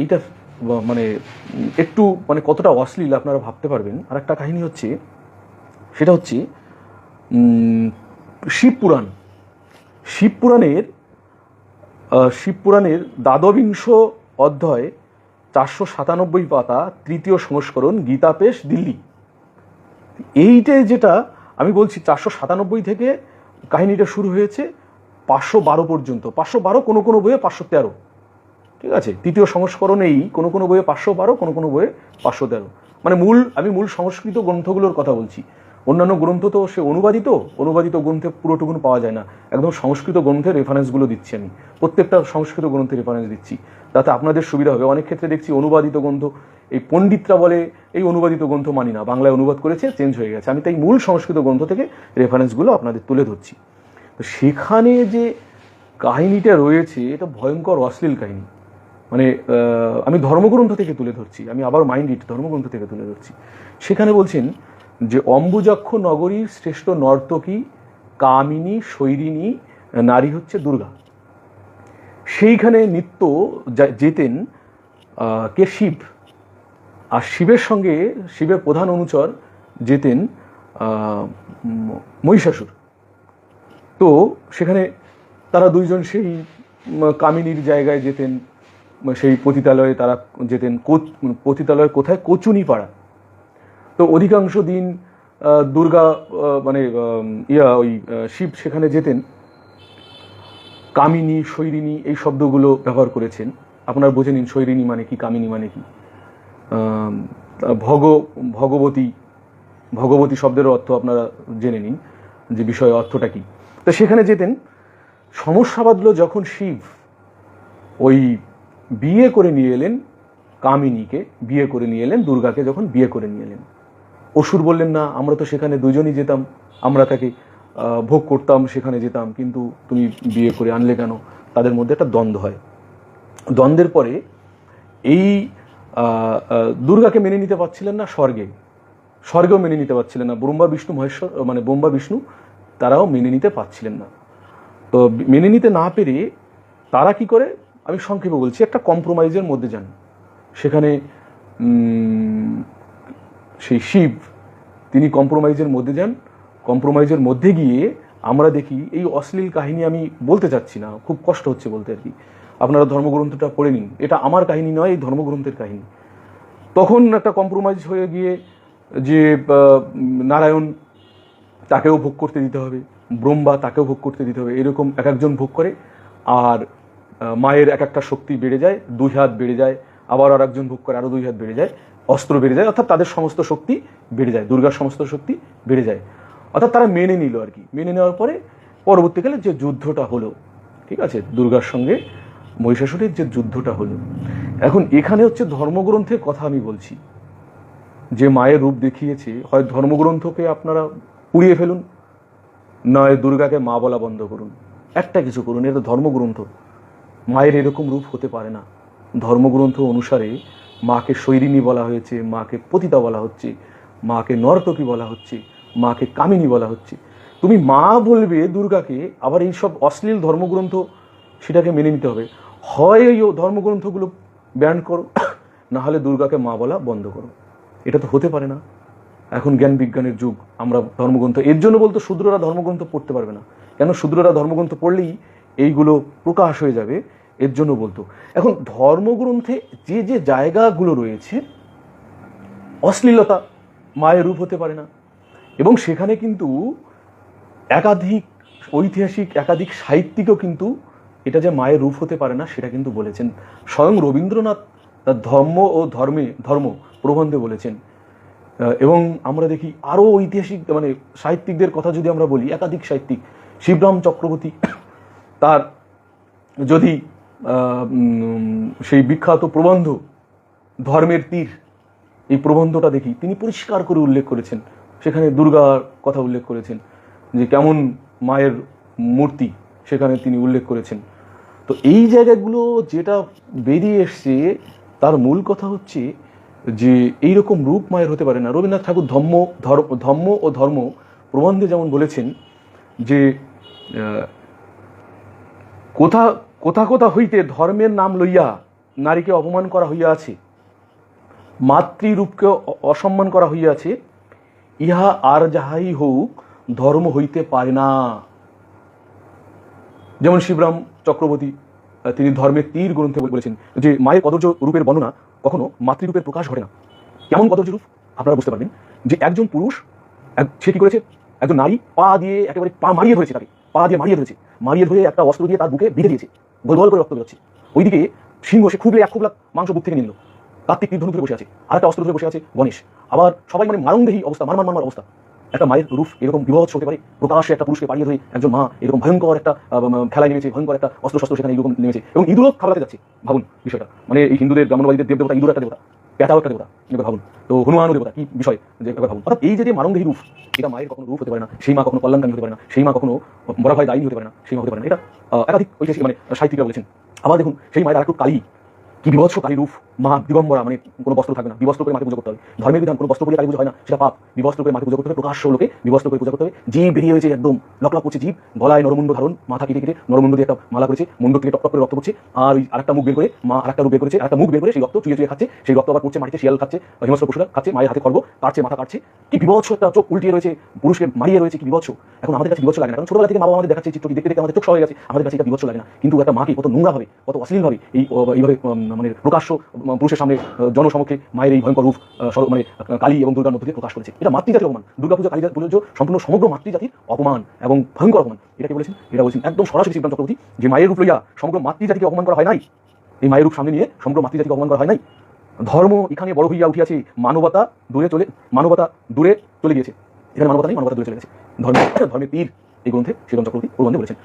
এইটা মানে একটু মানে কতটা অশ্লীল আপনারা ভাবতে পারবেন। আর একটা কাহিনী হচ্ছে, সেটা হচ্ছে শিবপুরাণ শিবপুরাণের শিবপুরাণের দ্বাদবিংশ অধ্যায় চারশো সাতানব্বই পাতা তৃতীয় সংস্করণ, গীতাপেশ, দিল্লি। এইটাই যেটা আমি বলছি, চারশো সাতানব্বই থেকে কাহিনীটা শুরু হয়েছে পাঁচশো বারো পর্যন্ত। পাঁচশো বারো কোনো কোনো বইয়ে পাঁচশো তেরো। ঠিক আছে? তৃতীয় সংস্করণেই কোনো কোনো বইয়ে পাঁচশো বারো, কোনো কোনো বইয়ে পাঁচশো তেরো। মানে মূল, আমি মূল সংস্কৃত গ্রন্থগুলোর কথা বলছি। অন্যান্য গ্রন্থ তো সে অনুবাদিত অনুবাদিত গ্রন্থে পুরোটুকুন পাওয়া যায় না। একদম সংস্কৃত গ্রন্থের রেফারেন্সগুলো দিচ্ছি আমি। প্রত্যেকটা সংস্কৃত গ্রন্থের রেফারেন্স দিচ্ছি। তাতে আপনাদের সুবিধা হবে। অনেক ক্ষেত্রে দেখছি অনুবাদিত গ্রন্থ, এই পণ্ডিতরা বলে এই অনুবাদিত গ্রন্থ মানি না। বাংলায় অনুবাদ করেছে চেঞ্জ হয়ে গেছে। আমি তাই মূল সংস্কৃত গ্রন্থ থেকে রেফারেন্সগুলো আপনাদের তুলে ধরছি। তো সেখানে যে কাহিনীটা রয়েছে, এটা ভয়ঙ্কর, অশ্লীল কাহিনী। মানে আমি ধর্মগ্রন্থ থেকে তুলে ধরছি, আমি আবার মাইন্ড ইট ধর্মগ্রন্থ থেকে তুলে ধরছি। সেখানে বলছেন যে, অম্বুজাক্ষ নগরীর শ্রেষ্ঠ নর্তকী কামিনী শৈরিনী নারী হচ্ছে দুর্গা। সেইখানে নিত্য যেতেন কে শিব? আর শিবের সঙ্গে শিবের প্রধান অনুচর যেতেন মহিষাসুর। তো সেখানে তারা দুইজন সেই কামিনীর জায়গায় যেতেন সেই পতিতালয়ে তারা যেতেন, কোচ- পতিতালয় কোথায়? কচুনি পাড়া তো অধিকাংশ দিন দুর্গা মানে ইয়া, ওই শিব সেখানে যেতেন। কামিনী শৈরিনী এই শব্দগুলো ব্যবহার করেছেন। আপনারা বুঝে নিন শৈরিনী মানে কি, কামিনী মানে কি? ভগ, ভগবতী ভগবতী শব্দের অর্থ আপনারা জেনে নিন যে বিষয় অর্থটা কি। তো সেখানে যেতেন। সমস্যা বাঁধলো যখন শিব, ওই বিয়ে করে নিয়ে এলেন কামিনীকে, বিয়ে করে নিয়ে এলেন দুর্গাকে যখন বিয়ে করে নিয়ে এলেন। অসুর বললেন, না, আমরা তো সেখানে দুজনই যেতাম, আমরা তাকে ভোগ করতাম, সেখানে যেতাম, কিন্তু তুমি বিয়ে করে আনলে কেন? তাদের মধ্যে একটা দ্বন্দ্ব হয়। দ্বন্দ্বের পরে এই দুর্গাকে মেনে নিতে পারছিলেন না স্বর্গে। স্বর্গেও মেনে নিতে পারছিলেন না। ব্রহ্মা, বিষ্ণু, মহেশ্বর মানে ব্রহ্মা, বিষ্ণু, তারাও মেনে নিতে পারছিলেন না। তো মেনে নিতে না পেরে তারা কি করে? আমি সংক্ষেপে বলছি, একটা কম্প্রোমাইজের মধ্যে যান। সেখানে সেই শিব, তিনি কম্প্রোমাইজের মধ্যে যান। কম্প্রোমাইজের মধ্যে গিয়ে আমরা দেখি, এই অশ্লীল কাহিনী আমি বলতে চাচ্ছি না, খুব কষ্ট হচ্ছে বলতে আর কি। আপনারা ধর্মগ্রন্থটা পড়ে নিন। এটা আমার কাহিনী নয়, এই ধর্মগ্রন্থের কাহিনী। তখন একটা কম্প্রোমাইজ হয়ে গিয়ে যে নারায়ণ তাকেও ভোগ করতে দিতে হবে, ব্রহ্মা তাকেও ভোগ করতে দিতে হবে, এরকম এক একজন ভোগ করে। আর মায়ের এক একটা শক্তি বেড়ে যায়, দুই হাত বেড়ে যায়, আবার আর একজন ভোগ করে আরও দুই হাত বেড়ে যায়, অস্ত্র বেড়ে যায়, অর্থাৎ তাদের সমস্ত শক্তি বেড়ে যায়, দুর্গার সমস্ত শক্তি বেড়ে যায়। অর্থাৎ তারা মেনে নিল আর কি। মেনে নেওয়ার পরে পরবর্তীকালে যে যুদ্ধটা হলো, ঠিক আছে, দুর্গার সঙ্গে মহিষাসুরের যে যুদ্ধটা হলো, এখন এখানে হচ্ছে ধর্মগ্রন্থের কথা আমি বলছি। যে মায়ের রূপ দেখিয়েছে, হয় ধর্মগ্রন্থকে আপনারা পুড়িয়ে ফেলুন, নয় দুর্গাকে মা বলা বন্ধ করুন। একটা কিছু করুন, এটা ধর্মগ্রন্থ। মায়ের এরকম রূপ হতে পারে না। ধর্মগ্রন্থ অনুসারে মাকে শৈরিনী বলা হয়েছে, মাকে পতিতা বলা হচ্ছে, মাকে নর্তকী বলা হচ্ছে, মাকে কামিনী বলা হচ্ছে। তুমি মা বলবে দুর্গাকে, আবার এই সব অশ্লীল ধর্মগ্রন্থ সেটাকে মেনে নিতে হবে। হয় এই ধর্মগ্রন্থগুলো ব্যান করো না হলে দুর্গাকে মা বলা বন্ধ করো। এটা তো হতে পারে না। এখন জ্ঞান বিজ্ঞানের যুগ, আমরা ধর্মগ্রন্থ, এর জন্য বলতো শূদ্ররা ধর্মগ্রন্থ পড়তে পারবে না। কেন শূদ্ররা ধর্মগ্রন্থ পড়লেই এইগুলো প্রকাশ হয়ে যাবে? এর জন্য বলতো। এখন ধর্মগ্রন্থে যে যে জায়গাগুলো রয়েছে, অশ্লীলতা মায়ের রূপ হতে পারে না। এবং সেখানে কিন্তু একাধিক ঐতিহাসিক, একাধিক সাহিত্যিকও কিন্তু এটা যে মায়ের রূপ হতে পারে না, সেটা কিন্তু বলেছেন। স্বয়ং রবীন্দ্রনাথ তার ধর্ম ও ধর্মে, ধর্ম প্রবন্ধে বলেছেন। এবং আমরা দেখি আরও ঐতিহাসিক মানে সাহিত্যিকদের কথা যদি আমরা বলি, একাধিক সাহিত্যিক, শিবরাম চক্রবর্তী তার যদি সেই বিখ্যাত প্রবন্ধ, ধর্মের তীর, এই প্রবন্ধটা দেখি। তিনি পরিষ্কার করে উল্লেখ করেছেন। সেখানে দুর্গার কথা উল্লেখ করেছেন, যে কেমন মায়ের মূর্তি সেখানে তিনি উল্লেখ করেছেন। তো এই জায়গাগুলো যেটা বেরিয়ে এসছে, তার মূল কথা হচ্ছে যে এই রকম রূপ মায়ের হতে পারে না। রবীন্দ্রনাথ ঠাকুর ধর্ম ধর্ম ও ধর্ম প্রবন্ধে যেমন বলেছেন যে কোথা কোথা কোথা হইতে ধর্মের নাম লইয়া নারীকে অপমান করা হইয়াছে, মাতৃরূপকে অসম্মান করা হইয়াছে, ইহা আর যাহাই হোক ধর্ম হইতে পারে না। যেমন শিবরাম চক্রবর্তী তিনি ধর্মের তীর গ্রন্থে বলেছেন যে মায়ের কদর্য রূপের বর্ণনা কখনো মাতৃরূপের প্রকাশ ঘটে না। কেমন কদর্য রূপ? আপনারা বুঝতে পারবেন যে একজন পুরুষ সে কি করেছে? একজন নারী পা দিয়ে একেবারে পা মারিয়ে ধরেছে তাকে, পা দিয়ে মারিয়ে ধরেছে, মারিয়ে ধরে একটা অস্ত্র দিয়ে তার বুকে বেঁধে দিয়েছে। গোল করে রক্ত বেরোচ্ছে ওইদিকে সিংহ সে খুবলে এক খুবলা মাংস বুক থেকে নিল। কার্তিক তীর ধনুক ধরে বসে আছে আর একটা অস্ত্র ধরে বসে আছে, গণেশ। আবার সবাই মানে মারণদেহী অবস্থা মারমার মার মার মার অবস্থা। একটা মায়ের রূপ এরকম বিভৎস হতে পারে, প্রকাশ্যে একটা পুরুষকে পাড়িয়ে ধরে একজন মা এরকম ভয়ঙ্কর একটা খেলায় নেমেছে, ভয়ঙ্কর একটা অস্ত্র শস্ত্র সেখানে এরকম নেমেছে। এবং ইঁদুরও খাবারাতে যাচ্ছে, ভাবুন বিষয়টা। মানে এই হিন্দুদের ব্রাহ্মণবাদীদের দেবদেবতা, ইঁদুর একটা দেবতা। একটা দেবতা এবার ভাবুন। তো হনুমানও দেবতা, কি বিষয় যে এবার ভাবুন? অর্থাৎ এই যে যে রূপ, এটা মায়ের কখনো রূপ হতে পারে না, সেই মা কখনো কল্যাণকামী হতে পারে না, সেই মা কখনো বড় ভাই দায়ী হতে পারে না, সেই মা হতে পারে না, এটা একাধিক ঐতিহাসিক মানে সাহিত্যিকরা বলেছেন। আবার দেখুন, সেই মায়ের আর একটু কালী কি বিভৎস কালী রূপ মা দিগম্বরা মানে কোনো বস্ত্র থাকবে না, বিবস্ত্র করে মাকে পুজো করতে হবে। ধর্মের বিধান, কোনো বস্ত্র পরে কালী পুজো হয় না, সেটা পাপ। বিবস্ত্র করে মাকে পুজো করতে হবে, প্রকাশ্য লোকে বিবস্ত্র করে পুজো করতে হবে। জীব বেরিয়ে হয়েছে একদম লক লক করছে জীব, গলায় নরমুণ্ড ধারণ, মাথা কেটে কেটে নরমুণ্ড দিয়ে একটা মালা করেছে, মুন্ড থেকে টপ করে রক্ত পড়ছে, আর ওই আরেকটা মুখ বের করে, মা আরেকটা রূপ বের করেছে, আরেকটা মুখ বের করে সেই রক্ত চুয়ে চুয়ে খাচ্ছে, সেই রক্ত আবার পড়ছে, মাটিতে শিয়াল খাচ্ছে, হিংস্র পশুরা খাচ্ছে, মায়ের হাতে খর্ব, কাটছে, মাথা কাটছে। কি বিভৎস একটা চোখ উল্টিয়ে রয়েছে, পুরুষকে মারিয়ে রয়েছে, কি বিভৎস। এখন আমাদের কাছে বিভৎস লাগে না, কারণ ছোটবেলা থেকে মা বাবা আমাদের দেখাচ্ছে চিত্রটি দেখতে দেখতে আমাদের চোখ হয়ে গেছে, আমাদের কাছে এটা বিভৎস লাগে না। কিন্তু একটা মাকে কত নোংরা ভাবে, কত অশ্লীল এই এইভাবে মানে প্রকাশ্য পুরুষের সামনে জনসমক্ষে মায়ের এই ভয়ঙ্কর রূপ মানে কালী এবং দুর্গার মধ্যে প্রকাশ করেছে। এটা মাতৃজাতির অপমান। দুর্গাপূজা কালী পুজো সম্পূর্ণ সমগ্র মাতৃজাতির অপমান এবং ভয়ঙ্কর অপমান। এটা কি বলেছেন, এটা বলছেন একদম সরাসরি শিবরাম চক্রবর্তী, যে মায়ের রূপ লইয়া সমগ্র মাতৃজাতিকে অপমান করা হয় নাই। এই মায়ের রূপ সামনে নিয়ে সমগ্র মাতৃজাতিকে অপমান করা হয় নাই। ধর্ম এখানে বড় হইয়া উঠিয়াছে, মানবতা দূরে চলে, মানবতা দূরে চলে গিয়েছে। এখানে মানবতা নেই, মানবতা দূরে চলে গেছে। ধর্ম ধর্মের তীর এই গ্রন্থে শ্রীরাম চক্রবর্তী প্রবন্ধে বলেছেন।